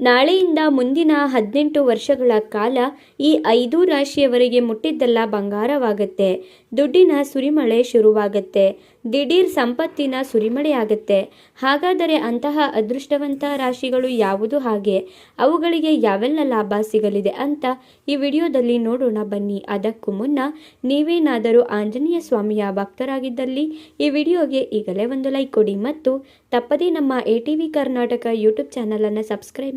ನಾಳೆಯಿಂದ ಮುಂದಿನ ಹದಿನೆಂಟು ವರ್ಷಗಳ ಕಾಲ ಈ ಐದು ರಾಶಿಯವರೆಗೆ ಮುಟ್ಟಿದ್ದೆಲ್ಲ ಬಂಗಾರವಾಗತ್ತೆ. ದುಡ್ಡಿನ ಸುರಿಮಳೆ ಶುರುವಾಗತ್ತೆ. ದಿಢೀರ್ ಸಂಪತ್ತಿನ ಸುರಿಮಳೆಯಾಗತ್ತೆ. ಹಾಗಾದರೆ ಅಂತಹ ಅದೃಷ್ಟವಂತ ರಾಶಿಗಳು ಯಾವುದು ಹಾಗೆ? ಅವುಗಳಿಗೆ ಯಾವೆಲ್ಲ ಲಾಭ ಸಿಗಲಿದೆ ಅಂತ ಈ ವಿಡಿಯೋದಲ್ಲಿ ನೋಡೋಣ ಬನ್ನಿ. ಅದಕ್ಕೂ ಮುನ್ನ ನೀವೇನಾದರೂ ಆಂಜನೇಯ ಸ್ವಾಮಿಯ ಭಕ್ತರಾಗಿದ್ದಲ್ಲಿ ಈ ವಿಡಿಯೋಗೆ ಈಗಲೇ ಒಂದು ಲೈಕ್ ಕೊಡಿ ಮತ್ತು ತಪ್ಪದೇ ನಮ್ಮ ಎ ಕರ್ನಾಟಕ ಯೂಟ್ಯೂಬ್ ಚಾನಲನ್ನು ಸಬ್ಸ್ಕ್ರೈಬ್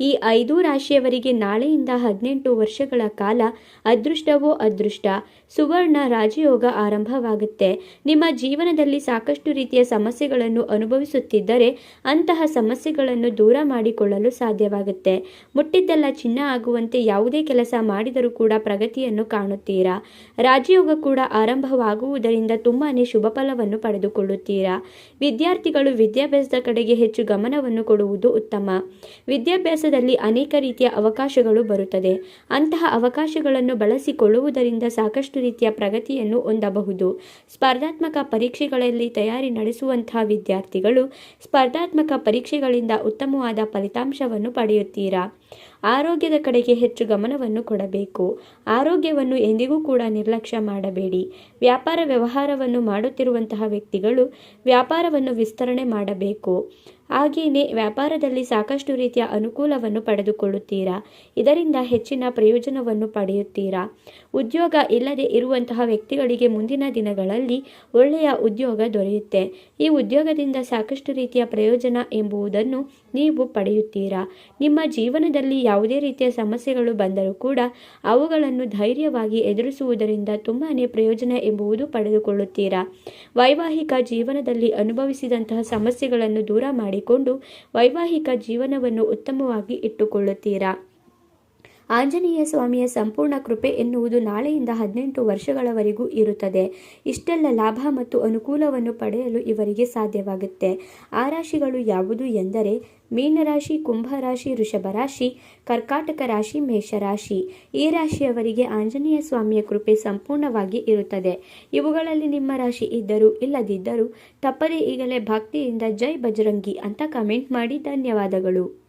ಈ ಐದು ರಾಶಿಯವರಿಗೆ ನಾಳೆಯಿಂದ ಹದಿನೆಂಟು ವರ್ಷಗಳ ಕಾಲ ಅದೃಷ್ಟವೋ ಅದೃಷ್ಟ, ಸುವರ್ಣ ರಾಜಯೋಗ ಆರಂಭವಾಗುತ್ತೆ. ನಿಮ್ಮ ಜೀವನದಲ್ಲಿ ಸಾಕಷ್ಟು ರೀತಿಯ ಸಮಸ್ಯೆಗಳನ್ನು ಅನುಭವಿಸುತ್ತಿದ್ದರೆ ಅಂತಹ ಸಮಸ್ಯೆಗಳನ್ನು ದೂರ ಮಾಡಿಕೊಳ್ಳಲು ಸಾಧ್ಯವಾಗುತ್ತೆ. ಮುಟ್ಟಿದ್ದೆಲ್ಲ ಚಿನ್ನ ಆಗುವಂತೆ ಯಾವುದೇ ಕೆಲಸ ಮಾಡಿದರೂ ಕೂಡ ಪ್ರಗತಿಯನ್ನು ಕಾಣುತ್ತೀರಾ? ರಾಜಯೋಗ ಕೂಡ ಆರಂಭವಾಗುವುದರಿಂದ ತುಂಬಾ ಶುಭ ಫಲವನ್ನು ಪಡೆದುಕೊಳ್ಳುತ್ತೀರಾ? ವಿದ್ಯಾರ್ಥಿಗಳು ವಿದ್ಯಾಭ್ಯಾಸದ ಕಡೆಗೆ ಹೆಚ್ಚು ಗಮನವನ್ನು ಕೊಡುವುದು ಉತ್ತಮ. ವಿದ್ಯಾಭ್ಯಾಸದಲ್ಲಿ ಅನೇಕ ರೀತಿಯ ಅವಕಾಶಗಳು ಬರುತ್ತದೆ. ಅಂತಹ ಅವಕಾಶಗಳನ್ನು ಬಳಸಿಕೊಳ್ಳುವುದರಿಂದ ಸಾಕಷ್ಟು ರೀತಿಯ ಪ್ರಗತಿಯನ್ನು ಹೊಂದಬಹುದು. ಸ್ಪರ್ಧಾತ್ಮಕ ಪರೀಕ್ಷೆಗಳಲ್ಲಿ ತಯಾರಿ ನಡೆಸುವಂತಹ ವಿದ್ಯಾರ್ಥಿಗಳು ಸ್ಪರ್ಧಾತ್ಮಕ ಪರೀಕ್ಷೆಗಳಿಂದ ಉತ್ತಮವಾದ ಫಲಿತಾಂಶವನ್ನು ಪಡೆಯುತ್ತೀರಾ? ಆರೋಗ್ಯದ ಕಡೆಗೆ ಹೆಚ್ಚು ಗಮನವನ್ನು ಕೊಡಬೇಕು. ಆರೋಗ್ಯವನ್ನು ಎಂದಿಗೂ ಕೂಡ ನಿರ್ಲಕ್ಷ್ಯ ಮಾಡಬೇಡಿ. ವ್ಯಾಪಾರ ವ್ಯವಹಾರವನ್ನು ಮಾಡುತ್ತಿರುವಂತಹ ವ್ಯಕ್ತಿಗಳು ವ್ಯಾಪಾರವನ್ನು ವಿಸ್ತರಣೆ ಮಾಡಬೇಕು. ಹಾಗೆಯೇ ವ್ಯಾಪಾರದಲ್ಲಿ ಸಾಕಷ್ಟು ರೀತಿಯ ಅನುಕೂಲವನ್ನು ಪಡೆದುಕೊಳ್ಳುತ್ತೀರಾ? ಇದರಿಂದ ಹೆಚ್ಚಿನ ಪ್ರಯೋಜನವನ್ನು ಪಡೆಯುತ್ತೀರಾ? ಉದ್ಯೋಗ ಇಲ್ಲದೆ ಇರುವಂತಹ ವ್ಯಕ್ತಿಗಳಿಗೆ ಮುಂದಿನ ದಿನಗಳಲ್ಲಿ ಒಳ್ಳೆಯ ಉದ್ಯೋಗ ದೊರೆಯುತ್ತೆ. ಈ ಉದ್ಯೋಗದಿಂದ ಸಾಕಷ್ಟು ರೀತಿಯ ಪ್ರಯೋಜನ ಎಂಬುದನ್ನು ನೀವು ಪಡೆಯುತ್ತೀರಾ? ನಿಮ್ಮ ಜೀವನದಲ್ಲಿ ಯಾವುದೇ ರೀತಿಯ ಸಮಸ್ಯೆಗಳು ಬಂದರೂ ಕೂಡ ಅವುಗಳನ್ನು ಧೈರ್ಯವಾಗಿ ಎದುರಿಸುವುದರಿಂದ ತುಂಬಾ ಪ್ರಯೋಜನ ಎಂಬುವುದು ಪಡೆದುಕೊಳ್ಳುತ್ತೀರಾ? ವೈವಾಹಿಕ ಜೀವನದಲ್ಲಿ ಅನುಭವಿಸಿದಂತಹ ಸಮಸ್ಯೆಗಳನ್ನು ದೂರ ಮಾಡಿಕೊಂಡು ವೈವಾಹಿಕ ಜೀವನವನ್ನು ಉತ್ತಮವಾಗಿ ಇಟ್ಟುಕೊಳ್ಳುತ್ತೀರಾ? ಆಂಜನೇಯ ಸ್ವಾಮಿಯ ಸಂಪೂರ್ಣ ಕೃಪೆ ಎನ್ನುವುದು ನಾಳೆಯಿಂದ ಹದಿನೆಂಟು ವರ್ಷಗಳವರೆಗೂ ಇರುತ್ತದೆ. ಇಷ್ಟೆಲ್ಲ ಲಾಭ ಮತ್ತು ಅನುಕೂಲವನ್ನು ಪಡೆಯಲು ಇವರಿಗೆ ಸಾಧ್ಯವಾಗುತ್ತೆ. ಆ ರಾಶಿಗಳು ಯಾವುದು ಎಂದರೆ ಮೀನರಾಶಿ, ಕುಂಭರಾಶಿ ರಾಶಿ ಕರ್ಕಾಟಕ ರಾಶಿ, ಮೇಷರಾಶಿ. ಈ ರಾಶಿಯವರಿಗೆ ಆಂಜನೇಯ ಸ್ವಾಮಿಯ ಕೃಪೆ ಸಂಪೂರ್ಣವಾಗಿ ಇರುತ್ತದೆ. ಇವುಗಳಲ್ಲಿ ನಿಮ್ಮ ರಾಶಿ ಇದ್ದರೂ ಇಲ್ಲದಿದ್ದರೂ ತಪ್ಪದೇ ಈಗಲೇ ಭಕ್ತಿಯಿಂದ ಜೈ ಬಜರಂಗಿ ಅಂತ ಕಮೆಂಟ್ ಮಾಡಿ ಧನ್ಯವಾದಗಳು.